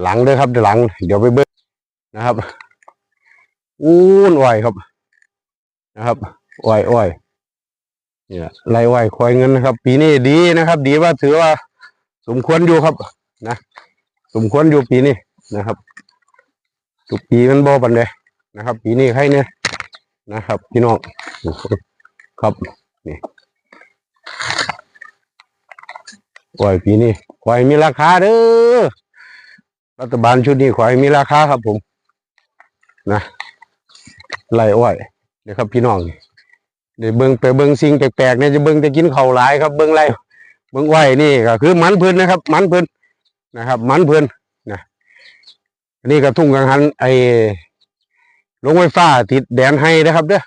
หลังเด้อครับเดี๋ยวหลัง เดี๋ยวไปเบิ้งนะครับอู้นอ้อยครับ นะครับอ้อยอ้อยเนี่ยไรอ้อยควายเงินนะครับ ปีนี้ดีนะครับ ดีว่าถือว่า สมควรอยู่ครับ นะสมควรอยู่ปีนี้นะครับทุกปีมันบ่ปันเลยนะครับ ปีนี้ใครเนี่ยนะครับ พี่น้องครับนี่ควายปีนี้ควายมีราคาเด้อ รัฐบาลชุดนี้ควายมีราคาครับ ผมนะไล่อ้อยนะครับ พี่น้องเดี๋ยวเบิ่งไปเบิ่งสิ่งแปลกๆเนี่ยจะเบิ่งจะกินเข้าหลายครับ เบิ่งไรเบิ่งอ้อยนี่ก็คือมันพิ่นนะครับ มันพิ่นนะครับ มันพิ่นนะนนี้ก็ทุ่งกังหัน ไอ้ลงไฟฟ้าติดแดงให้นะครับ เด้อ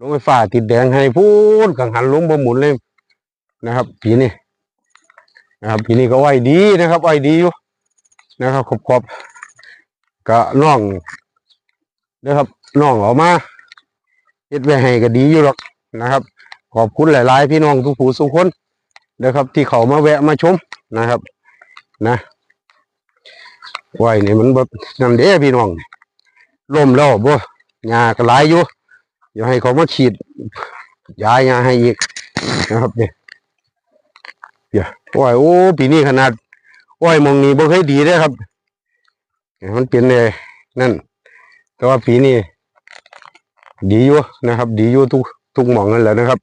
ลงไฟฟ้าติดแดงให้พูดกังหันลงบ่หมุนเลยนะครับปีนี้นะครับปีนี้ก็อ้อยดีนะครับอ้อยดีอยู่ นะครับขอบๆก็น่องนะครับน่องออกมาเฮ็ดไว้ให้ก็ดีอยู่หรอกนะครับ ขอบคุณหลาย ๆ พี่น้องทุกผู้ทุกคนนะครับ ที่เขามาแวะมาชมนะครับ นะไว้นี่มันแบบนั่นเด้พี่น้องล่มแล้วบ่หญ้าก็หลายอยู่อย่าให้เขามาฉีดยาหญ้าให้อีกนะครับเนี่ยเดี๋ยวโอ้ยโอ้ปีนี้ขนาด โอ้ยมองนี้บ่เคยดีเด้อครับ มันเป็นเลยนั่น แต่ว่าปีนี้ดีอยู่นะครับ ดีอยู่ทุกทุกหมองนั่นแหละนะครับ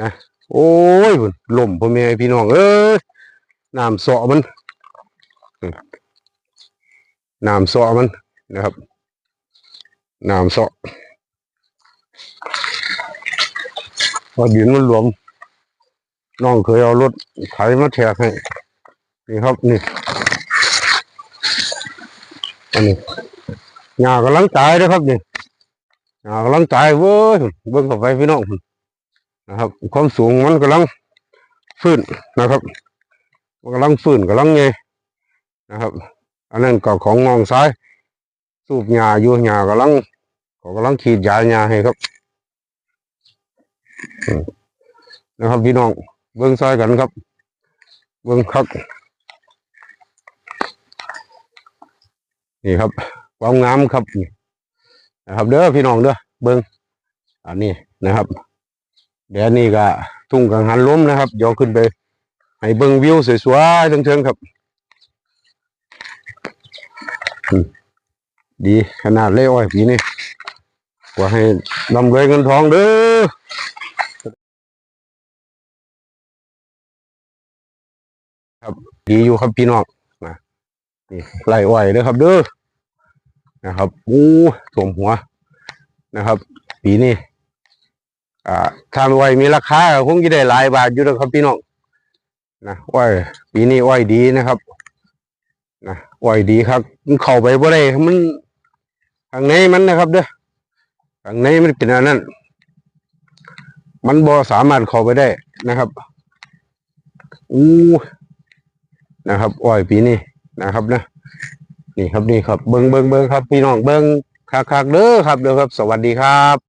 นะโอ้ยพุ่นล่มพ่อแม่พี่น้องเอ้ยน้ำสาะมันน้ำสาะมันนะครับน้ำสาะพอดินมันหลวมน้องเคยเอารถไถมาแทกให้ นี่ครับนี่อันนี้หญ้ากำลังตายนะครับนี่หญ้ากำลังตายเว้ยเบิ่งเข้าไปพี่น้องนะครับ ความสูงมันกำลังฟื้นนะครับมันกำลังฟื้นกำลังไงนะครับ อันนั้นก็ของงองซ้าย สูบหญ้าอยู่หญ้ากำลังก็กำลังขีดยาหญ้าให้ครับนะครับพี่น้องเบิ้งซ้ายกันครับ เบิ้งครับ นี่ครับความงามครับนะครับเด้อพี่น้องเด้อเบิ้งอันนี้นะครับ เดี๋ยวนี้ก็ทุ่งกังหันล้มนะครับเดี๋ยวขึ้นไป ให้เบิ้งวิวสวยๆเทิงๆครับ ดีขนาดเล่อ้อยปีนี้กว่าให้ลำรวยเงินทองเด้อครับดีอยู่ครับพี่น้อง นี่ไล่อ้อยเด้อครับ เด้อนะครับอู้ถ่วมหัวนะครับ ปีนี้อ่าถ้าอ้อยมีราคาคงจะได้หลายบาทอยู่นะครับพี่น้องนะอ้อยปีนี้อ้อยดีนะครับนะอ้อยดีครับมันเข้าไปบ่ได้มันข้างในมันนะครับ เด้อข้างในมันเป็นอันนั้นมันบ่สามารถเข้าไปได้นะครับอู้นะครับอ้อยปีนี้ นะครับนะนี่ครับนี่ครับเบิ้งเบิ้งเบิ้งครับ พี่น้องเบิ้งคักๆเด้อครับเด้อครับ สวัสดีครับ